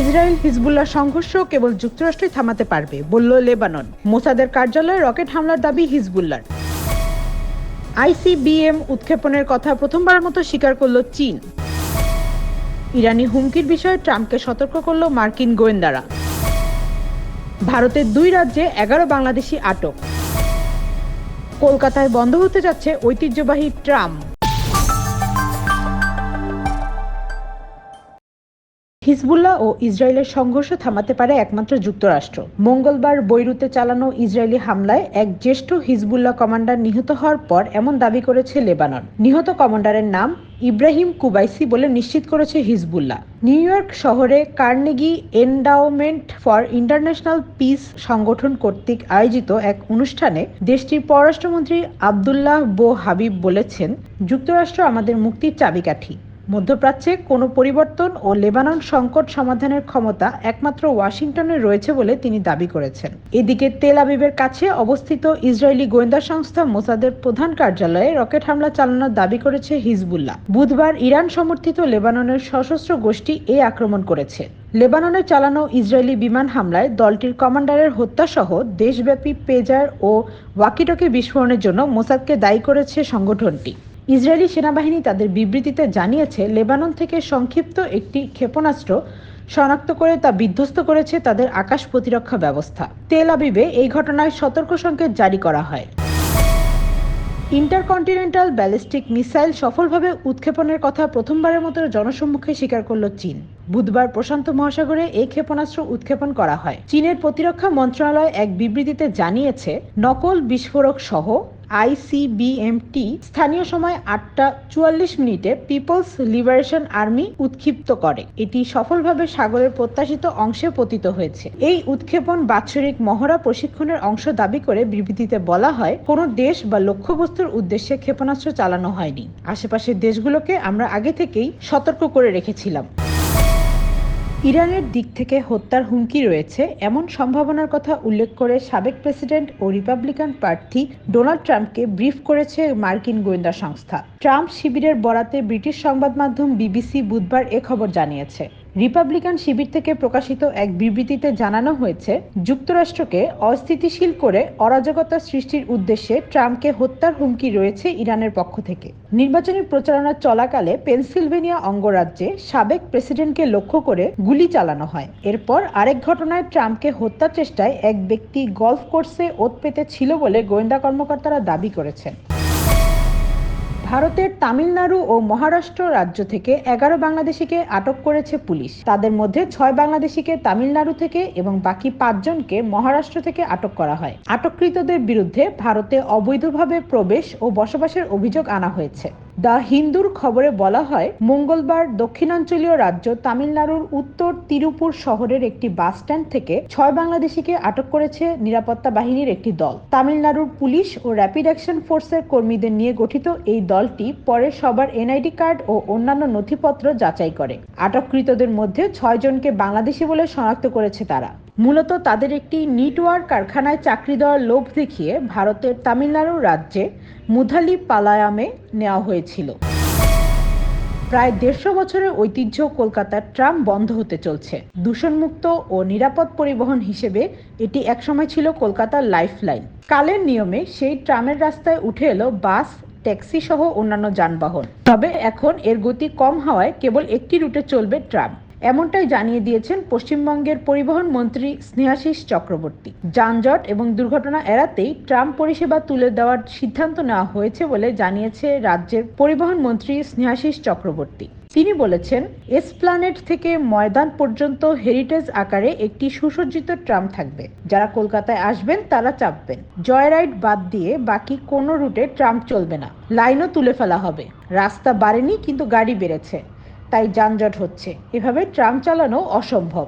Israel, Hezbollah সংঘর্ষ কেবল যুক্তরাষ্ট্রই থামাতে পারবে, বলল লেবানন। মোসাদের কার্যালয়ে রকেট হামলার দাবি হিজবুল্লার আইসিবিএম উৎক্ষেপণের কথা প্রথমবারের মতো স্বীকার করল চীন। ইরানি হুমকির বিষয়ে ট্রাম্পকে সতর্ক করল মার্কিন গোয়েন্দারা। ভারতের দুই রাজ্যে এগারো বাংলাদেশি আটক। কলকাতায় বন্ধ হতে যাচ্ছে ঐতিহ্যবাহী ট্রাম। হিজবুল্লাহ ও ইসরায়েলের সংঘর্ষ থামাতে পারে একমাত্র যুক্তরাষ্ট্র। মঙ্গলবার বৈরুতে চালানো ইসরায়েলি হামলায় এক জ্যেষ্ঠ হিজবুল্লাহ কমান্ডার নিহত হওয়ার পর এমন দাবি করেছে লেবানন। নিহত কমান্ডারের নাম ইব্রাহিম কুবাইসি বলে নিশ্চিত করেছে হিজবুল্লাহ। নিউ ইয়র্ক শহরে Carnegie Endowment for International Peace সংগঠন কর্তৃক আয়োজিত এক অনুষ্ঠানে দেশটির পররাষ্ট্রমন্ত্রী আবদুল্লাহ বো হাবিব বলেছেন, যুক্তরাষ্ট্র আমাদের মুক্তির চাবিকাঠি। মধ্যপ্রাচ্যে কোনো পরিবর্তন ও লেবানন সংকট সমাধানের ক্ষমতা একমাত্র ওয়াশিংটনে রয়েছে বলে তিনি দাবি করেছেন। এদিকে তেল আবিবের কাছে অবস্থিত ইসরায়েলি গোয়েন্দা সংস্থা মোসাদের প্রধান কার্যালয়ে রকেট হামলা চালানোর দাবি করেছে হিজবুল্লাহ। বুধবার ইরান সমর্থিত লেবাননের সশস্ত্র গোষ্ঠী এই আক্রমণ করেছে। লেবাননে চালানো ইসরায়েলি বিমান হামলায় দলটির কমান্ডারের হত্যাসহ দেশব্যাপী পেজার ও ওয়াকিটকি বিস্ফোরণের জন্য মোসাদকে দায়ী করেছে সংগঠনটি। ইসরায়েলি সেনাবাহিনী তাদের বিবৃতিতে জানিয়েছে, লেবানন থেকে সংক্ষিপ্ত একটি ক্ষেপণাস্ত্র শনাক্ত করে তা বিধ্বস্ত করেছে তাদের আকাশ প্রতিরক্ষা ব্যবস্থা। তেল আবিবে এই ঘটনায় সতর্ক সংকেত জারি করা হয়। ইন্টারকন্টিনেন্টাল ব্যালিস্টিক মিসাইল সফলভাবে উৎক্ষেপণের কথা প্রথমবারের মতো জনসম্মুখে স্বীকার করল চীন। বুধবার প্রশান্ত মহাসাগরে এই ক্ষেপণাস্ত্র উৎক্ষেপণ করা হয়। চীনের প্রতিরক্ষা মন্ত্রণালয় এক বিবৃতিতে জানিয়েছে, নকল বিস্ফোরক সহ আইসিবিএমটি স্থানীয় সময় আটটা চুয়াল্লিশ মিনিটে পিপলস লিবারেশন আর্মি উৎক্ষিপ্ত করে। এটি সফলভাবে সাগরের প্রত্যাশিত অংশে পতিত হয়েছে। এই উৎক্ষেপণ বাৎসরিক মহড়া প্রশিক্ষণের অংশ দাবি করে বিবৃতিতে বলা হয়, কোনো দেশ বা লক্ষ্যবস্তুর উদ্দেশ্যে ক্ষেপণাস্ত্র চালানো হয়নি। আশেপাশের দেশগুলোকে আমরা আগে থেকেই সতর্ক করে রেখেছিলাম। ইরানের দিক থেকে হত্যার হুমকি রয়েছে, এমন সম্ভাবনার কথা উল্লেখ করে সাবেক প্রেসিডেন্ট ও রিপাবলিকান প্রার্থী ডোনাল্ড ট্রাম্পকে ব্রিফ করেছে মার্কিন গোয়েন্দা সংস্থা। ট্রাম্প শিবিরের বরাতে ব্রিটিশ সংবাদ মাধ্যম বিবিসি বুধবার এ খবর জানিয়েছে। রিপাবলিকান শিবির থেকে প্রকাশিত এক বিবৃতিতে জানানো হয়েছে, যুক্তরাষ্ট্রকে অস্থিতিশীল করে অরাজকতা সৃষ্টির উদ্দেশ্যে ট্রাম্পকে হত্যার হুমকি রয়েছে ইরানের পক্ষ থেকে। নির্বাচনী প্রচারণা চলাকালে পেনসিলভেনিয়া অঙ্গরাজ্যে সাবেক প্রেসিডেন্টকে লক্ষ্য করে গুলি চালানো হয়। এরপর আরেক ঘটনায় ট্রাম্পকে হত্যা চেষ্টায় এক ব্যক্তি গলফ কোর্সে ওত পেতে ছিল বলে গোয়েন্দা কর্মকর্তারা দাবি করেছেন। ভারতের তামিলনাড়ু ও মহারাষ্ট্র রাজ্য থেকে এগারো বাংলাদেশিকে আটক করেছে পুলিশ। তাদের মধ্যে ছয় বাংলাদেশিকে তামিলনাড়ু থেকে এবং বাকি পাঁচজনকে মহারাষ্ট্র থেকে আটক করা হয়। আটককৃতদের বিরুদ্ধে ভারতে অবৈধভাবে প্রবেশ ও বসবাসের অভিযোগ আনা হয়েছে। দ্য হিন্দুর খবরে বলা হয়, মঙ্গলবার দক্ষিণাঞ্চলীয় রাজ্য তামিলনাড়ুর উত্তর তিরুপুর শহরের একটি বাস স্ট্যান্ড থেকে ছয় বাংলাদেশিকে আটক করেছে নিরাপত্তা বাহিনীর একটি দল। তামিলনাড়ুর পুলিশ ও র্যাপিড অ্যাকশন ফোর্সের কর্মীদের নিয়ে গঠিত এই দলটি পরে সবার এনআইডি কার্ড ও অন্যান্য নথিপত্র যাচাই করে। আটককৃতদের মধ্যে ছয় জনকে বাংলাদেশি বলে শনাক্ত করেছে তারা। মূলত তাদের একটি নিটওয়ার্ক কারখানায় চাকরি দেওয়ার লোভ দেখিয়ে ভারতের তামিলনাড়ু রাজ্যে মুধালি পালায়ামে নেওয়া হয়েছিল। প্রায় দেড়শো বছরের ঐতিহ্য কলকাতার ট্রাম বন্ধ হতে চলছে। দূষণমুক্ত ও নিরাপদ পরিবহন হিসেবে এটি একসময় ছিল কলকাতার লাইফ লাইন কালের নিয়মে সেই ট্রামের রাস্তায় উঠে এলো বাস ট্যাক্সি সহ অন্যান্য যানবাহন। তবে এখন এর গতি কম হওয়ায় কেবল একটি রুটে চলবে ট্রাম। এমনটাই জানিয়ে দিয়েছেন পশ্চিমবঙ্গের পরিবহন মন্ত্রী স্নেহাশিস চক্রবর্তী। যানজট এবং দুর্ঘটনা এড়াতেই ট্রাম পরিষেবা তুলে দেওয়ার সিদ্ধান্ত নেওয়া হয়েছে বলে জানিয়েছে রাজ্যের পরিবহন মন্ত্রী স্নেহাশিস চক্রবর্তী। তিনি বলেছেন, এসপ্লানেট থেকে ময়দান পর্যন্ত হেরিটেজ আকারে একটি সুসজ্জিত ট্রাম থাকবে। যারা কলকাতায় আসবেন, তারা চাপবেন। জয়রাইড বাদ দিয়ে বাকি কোনো রুটে ট্রাম চলবে না। লাইনও তুলে ফেলা হবে। রাস্তা বাড়েনি, কিন্তু গাড়ি বেড়েছে। তাই যানজট হচ্ছে। এভাবে ট্রাম চালানো অসম্ভব।